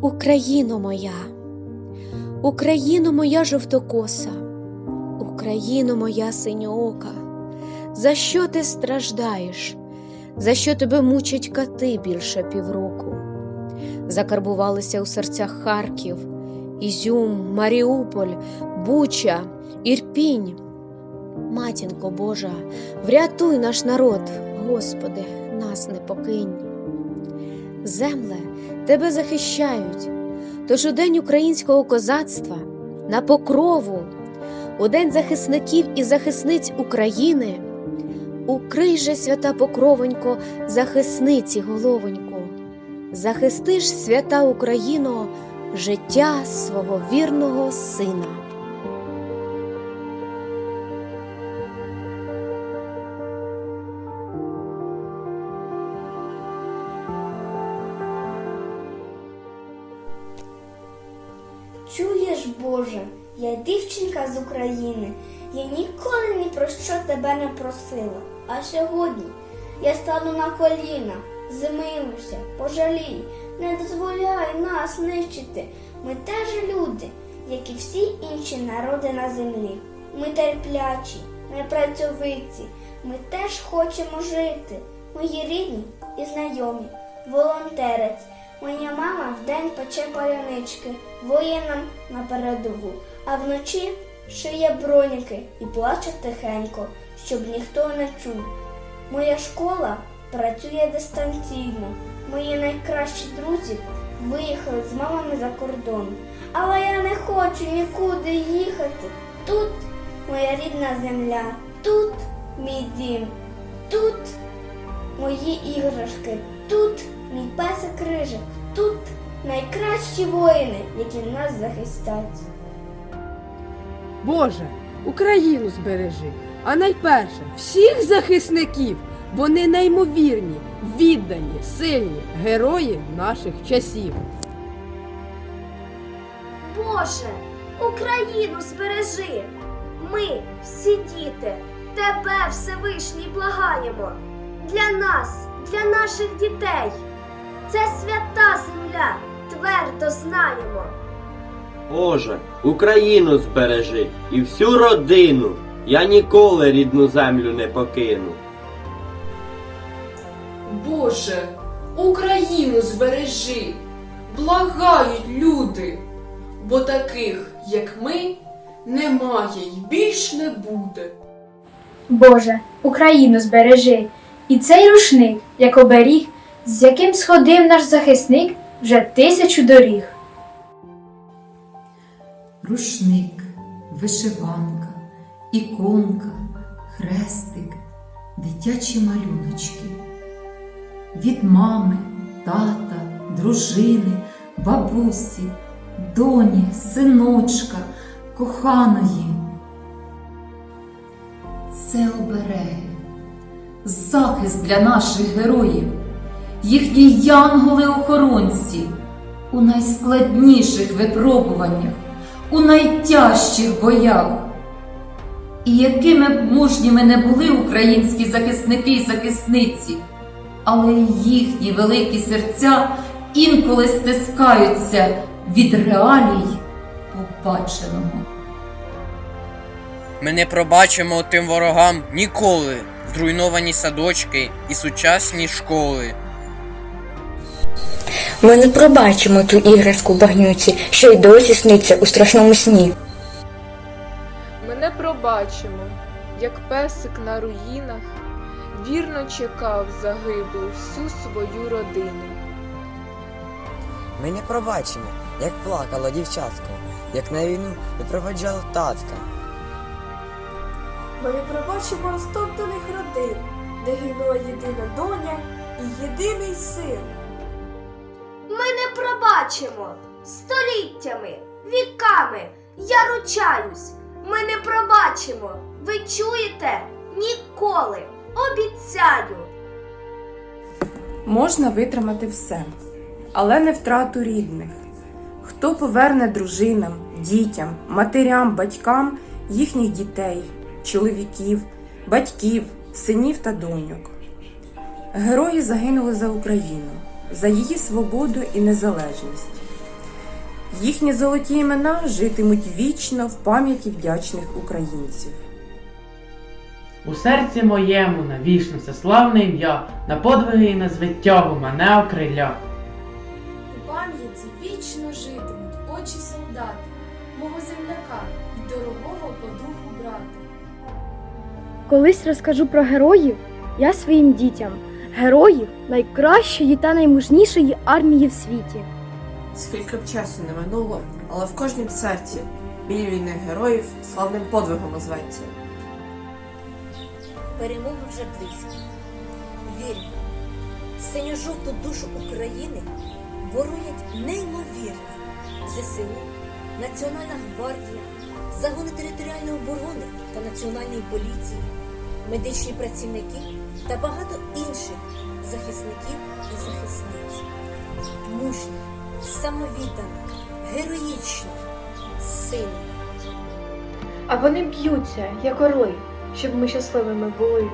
Україно моя, Україно моя жовтокоса, Україно моя синьоока, за що ти страждаєш, за що тебе мучать кати більше півроку? Закарбувалися у серцях Харків, Ізюм, Маріуполь, Буча, Ірпінь. Матінко Божа, врятуй наш народ, Господи, нас не покинь. Земле, тебе захищають, тож у день українського козацтва на покрову, у день захисників і захисниць України, укрий же, свята покровонько, захисниці головонько, захистиш свята Україно, життя свого вірного сина. Чуєш, Боже, я дівчинка з України, я ніколи ні про що тебе не просила. А сьогодні я стану на коліна, змилуйся, пожалій, не дозволяй нас нищити. Ми теж люди, як і всі інші народи на землі. Ми терплячі, ми працьовиті, ми теж хочемо жити. Мої рідні і знайомі, волонтерець. Моя мама вдень пече палянички воїнам на передову, а вночі шиє броніки і плаче тихенько, щоб ніхто не чув. Моя школа працює дистанційно. Мої найкращі друзі виїхали з мамами за кордон. Але я не хочу нікуди їхати. Тут моя рідна земля, тут мій дім, тут мої іграшки, тут мій песик рижик, тут найкращі воїни, які нас захистять. Боже, Україну збережи, а найперше всіх захисників. Вони неймовірні, віддані, сильні герої наших часів. Боже, Україну збережи. Ми, всі діти, тебе Всевишній благаємо. Для нас, для наших дітей. Це свята земля, твердо знаємо. Боже, Україну збережи і всю родину. Я ніколи рідну землю не покину. Боже, Україну збережи, благають люди, бо таких, як ми, немає й більш не буде. Боже, Україну збережи, і цей рушник, як оберіг, з яким сходив наш захисник вже тисячу доріг. рушник, вишиванка, іконка, хрестик, дитячі малюночки. Від мами, тата, дружини, бабусі, доні, синочка, коханої. Це обереги, захист для наших героїв, їхні янголи-охоронці у найскладніших випробуваннях, у найтяжчих боях. І якими б мужніми не були українські захисники і захисниці, але їхні великі серця інколи стискаються від реалій побаченого. Ми не пробачимо тим ворогам ніколи зруйновані садочки і сучасні школи. Ми не пробачимо ту іграшку багнюці, що й досі сниться у страшному сні. Ми не пробачимо, як песик на руїнах вірно чекав загиблу всю свою родину. Ми не пробачимо, як плакало дівчатко, як на війну не проведжало татка. Ми не пробачимо розтоптаних родин, де гинула єдина доня і єдиний син. Пробачимо століттями, віками. Я ручаюсь. Ми не пробачимо. Ви чуєте? Ніколи. Обіцяю. Можна витримати все, але не втрату рідних. Хто поверне дружинам, дітям, матерям, батькам їхніх дітей, чоловіків, батьків, синів та доньок? Герої загинули за Україну, за її свободу і незалежність. Їхні золоті імена житимуть вічно в пам'яті вдячних українців. У серці моєму навічно всеславне ім'я, на подвиги і на звиттягу мене окриля. У пам'яті вічно житимуть очі солдати, мого земляка і дорогого по духу брата. Колись розкажу про героїв я своїм дітям, героїв найкращої та наймужнішої армії в світі. Скільки б часу не минуло, але в кожнім серці біль війни героїв славним подвигом озветься. Перемога вже близько. Вірю, синьо-жовту душу України боронять неймовірні ЗСУ, Національна гвардія, загони територіальної оборони та Національної поліції, медичні працівники та багато інших захисників і захисниць. Мужні, самовіддані, героїчні, сильні. А вони б'ються, як орли, щоб ми щасливими були.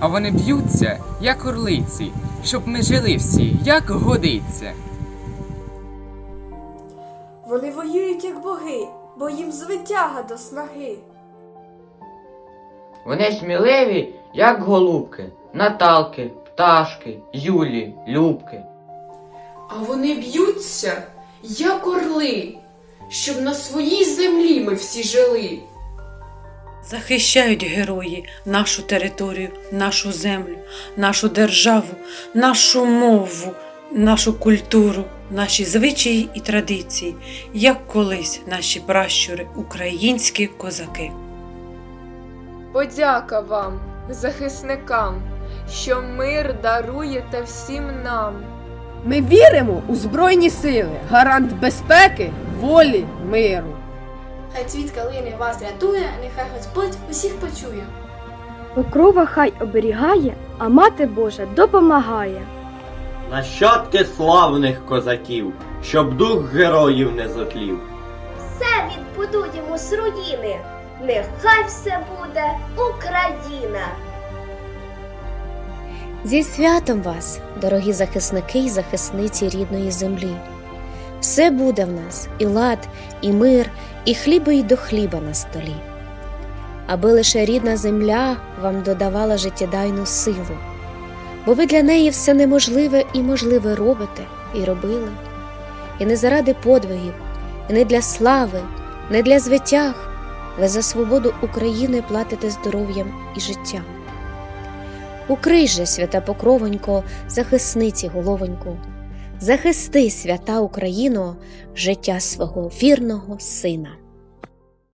А вони б'ються, як орлиці, щоб ми жили всі, як годиться. Вони воюють як боги, бо їм звитяга до снаги. Вони сміливі, як голубки, Наталки, пташки, Юлі, Любки. А вони б'ються, як орли, щоб на своїй землі ми всі жили. Захищають герої нашу територію, нашу землю, нашу державу, нашу мову, нашу культуру, наші звичаї і традиції, як колись наші пращури, українські козаки. Подяка вам, захисникам, що мир даруєте всім нам. Ми віримо у Збройні сили, гарант безпеки, волі, миру. Хай цвіт калини вас рятує, нехай Господь усіх почує. Покрова хай оберігає, а мати Божа допомагає. Нащадки славних козаків, щоб дух героїв не зотлів. Все відбудуємо з руїни. Нехай все буде Україна. Зі святом вас, дорогі захисники і захисниці рідної землі. Все буде в нас і лад, і мир, і хліба й до хліба на столі. Аби лише рідна земля вам додавала життєдайну силу, бо ви для неї все неможливе і можливе робите і робили. І не заради подвигів, і не для слави, не для звитяг, ви за свободу України платите здоров'ям і життям. Укрий же, свята покровонько, захисниці головонько, захисти, свята Україно, життя свого вірного сина.